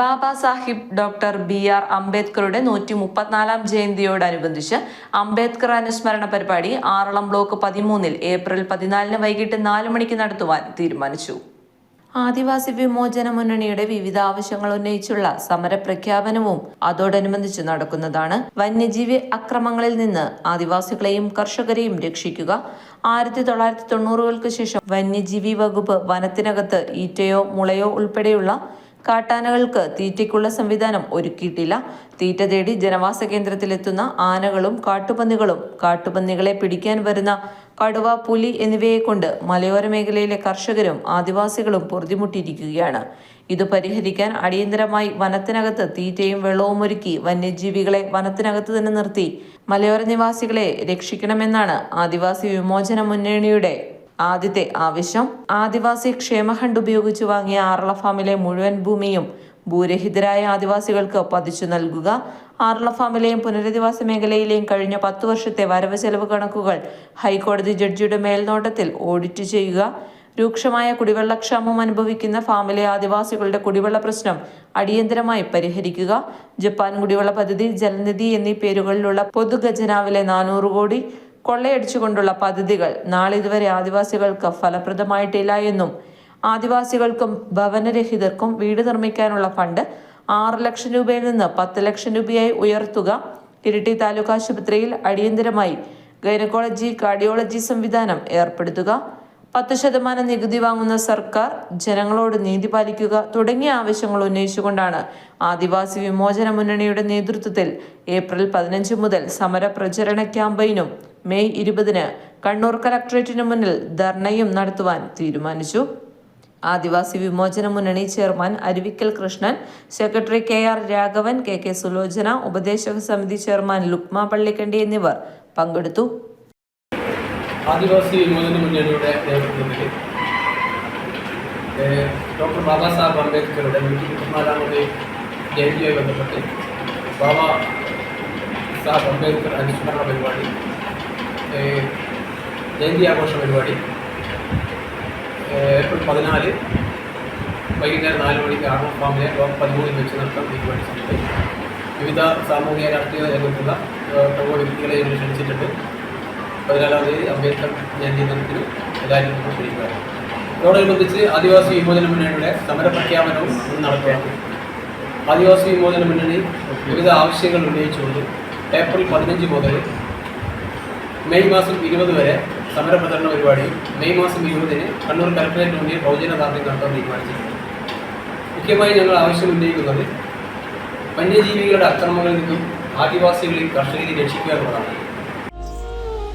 Baba Saheb doctor B R അംബേദ്കറുടെ നൂറ്റി മുപ്പത്തിനാലാം ജയന്തിയോടനുബന്ധിച്ച് അംബേദ്കർ അനുസ്മരണ പരിപാടി ആറളം ബ്ലോക്ക് പതിമൂന്നിൽ ഏപ്രിൽ പതിനാലിന് വൈകിട്ട് നാല് മണിക്ക് നടത്തുവാൻ തീരുമാനിച്ചു. ആദിവാസി വിമോചന മുന്നണിയുടെ വിവിധ ആവശ്യങ്ങൾ ഉന്നയിച്ചുള്ള സമരപ്രഖ്യാപനവും അതോടനുബന്ധിച്ച് നടക്കുന്നതാണ്. വന്യജീവി അക്രമങ്ങളിൽ നിന്ന് ആദിവാസികളെയും കർഷകരെയും രക്ഷിക്കുക. ആയിരത്തി തൊള്ളായിരത്തി തൊണ്ണൂറുകൾക്ക് ശേഷം വന്യജീവി വകുപ്പ് വനത്തിനകത്ത് ഈറ്റയോ മുളയോ ഉൾപ്പെടെയുള്ള കാട്ടാനകൾക്ക് തീറ്റയ്ക്കുള്ള സംവിധാനം ഒരുക്കിയിട്ടില്ല. തീറ്റ തേടി ജനവാസ കേന്ദ്രത്തിലെത്തുന്ന ആനകളും കാട്ടുപന്നികളും കാട്ടുപന്നികളെ പിടിക്കാൻ വരുന്ന കടുവ പുലി എന്നിവയെ കൊണ്ട് മലയോര മേഖലയിലെ കർഷകരും ആദിവാസികളും പൊറുതിമുട്ടിയിരിക്കുകയാണ്. ഇത് പരിഹരിക്കാൻ അടിയന്തരമായി വനത്തിനകത്ത് തീറ്റയും വെള്ളവും ഒരുക്കി വന്യജീവികളെ വനത്തിനകത്ത് തന്നെ നിർത്തി മലയോര നിവാസികളെ രക്ഷിക്കണമെന്നാണ് ആദിവാസി വിമോചന മുന്നണിയുടെ ആദ്യത്തെ ആവശ്യം ആദിവാസി ക്ഷേമഫണ്ട് ഉപയോഗിച്ച് വാങ്ങിയ ആറള ഫാമിലെ മുഴുവൻ ഭൂമിയും ഭൂരഹിതരായ ആദിവാസികൾക്ക് പതിച്ചു നൽകുക. ആറള ഫാമിലെയും പുനരധിവാസ മേഖലയിലെയും കഴിഞ്ഞ പത്തു വർഷത്തെ വരവ് ചെലവ് കണക്കുകൾ ഹൈക്കോടതി ജഡ്ജിയുടെ മേൽനോട്ടത്തിൽ ഓഡിറ്റ് ചെയ്യുക. രൂക്ഷമായ കുടിവെള്ളക്ഷാമം അനുഭവിക്കുന്ന ഫാമിലെ ആദിവാസികളുടെ കുടിവെള്ള പ്രശ്നം അടിയന്തരമായി പരിഹരിക്കുക. ജപ്പാൻ കുടിവെള്ള പദ്ധതി ജലനിധി എന്നീ പേരുകളിലുള്ള പൊതുഖജനാവിലെ നാനൂറ് കോടി കൊള്ളയടിച്ചുകൊണ്ടുള്ള പദ്ധതികൾ നാളിതുവരെ ആദിവാസികൾക്ക് ഫലപ്രദമായിട്ടില്ല എന്നും ആദിവാസികൾക്കും ഭവനരഹിതർക്കും വീട് നിർമ്മിക്കാനുള്ള ഫണ്ട് ആറ് ലക്ഷം രൂപയിൽ നിന്ന് പത്ത് ലക്ഷം രൂപയായി ഉയർത്തുക. ഇരിട്ടി താലൂക്ക് ആശുപത്രിയിൽ അടിയന്തരമായി ഗൈനക്കോളജി കാർഡിയോളജി സംവിധാനം ഏർപ്പെടുത്തുക. പത്ത് ശതമാനം നികുതി വാങ്ങുന്ന സർക്കാർ ജനങ്ങളോട് നീതി പാലിക്കുക തുടങ്ങിയ ആവശ്യങ്ങൾ ഉന്നയിച്ചുകൊണ്ടാണ് ആദിവാസി വിമോചന മുന്നണിയുടെ നേതൃത്വത്തിൽ ഏപ്രിൽ പതിനഞ്ച് മുതൽ സമര പ്രചരണ ക്യാമ്പയിനും മെയ് ഇരുപതിന് കണ്ണൂർ കലക്ട്രേറ്റിന് മുന്നിൽ ധർണയും നടത്തുവാൻ തീരുമാനിച്ചു. ആദിവാസി വിമോചന മുന്നണി chairman Aruvikkal Krishnan secretary K R Raghavan K K Sulochana ഉപദേശക സമിതി ചെയർമാൻ ലുക്മ പള്ളിക്കണ്ടി എന്നിവർ പങ്കെടുത്തു. ആദിവാസി വിമോചന മുന്നണിയുടെ നേതൃത്വത്തിൽ ഡോക്ടർ ബാബാ സാഹേബ് അംബേദ്കറുടെ നൂറ്റി മുപ്പത്തിനാലാമത് ബന്ധപ്പെട്ട് ബാബാ സാഹേബ് അംബേദ്കർ അനുസ്മരണ പരിപാടി ജയന്തി ആഘോഷ പരിപാടി. ഏപ്രിൽ പതിനാല് വൈകുന്നേരം നാല് മണിക്ക് ആർമ ഫാമിലെ ബ്ലോക്ക് പതിമൂന്നിൽ വെച്ച് നടത്താൻ തീരുമാനിച്ചിട്ടുണ്ട് വിവിധ സാമൂഹിക രാഷ്ട്രീയ രംഗത്തുള്ള പ്രമുഖ വ്യക്തികളെ ഇതിന് ക്ഷണിച്ചിട്ടുണ്ട്. പതിനാലാം തീയതി അംബേദ്കർ ജയന്തി ദിനത്തിൽ എല്ലാവരും ക്ഷണിക്കുകയാണ് ഇതോടനുബന്ധിച്ച് ആദിവാസി വിമോചന മുന്നണിയുടെ സമര പ്രഖ്യാപനവും ഇന്ന് നടക്കുകയാണ്. ആദിവാസി വിമോചന മുന്നണി വിവിധ ആവശ്യങ്ങൾ ഉന്നയിച്ചുകൊണ്ട് ഏപ്രിൽ പതിനഞ്ച് മുതൽ മെയ് മാസം ഇരുപത് വരെ സമര പ്രചരണ പരിപാടിയും മെയ് മാസം ഇരുപതിന് കണ്ണൂർ കലക്ടറേറ്റ് മുന്നിൽ ബഹുജന ദാർഢ്യം നടത്താൻ തീരുമാനിച്ചിട്ടുണ്ട് മുഖ്യമായി ഞങ്ങൾ ആവശ്യം ഉന്നയിക്കുന്നത് വന്യജീവികളുടെ അക്രമങ്ങളിൽ നിന്നും ആദിവാസികളെയും കർഷകരെയും രക്ഷിക്കുക എന്നുള്ളതാണ്.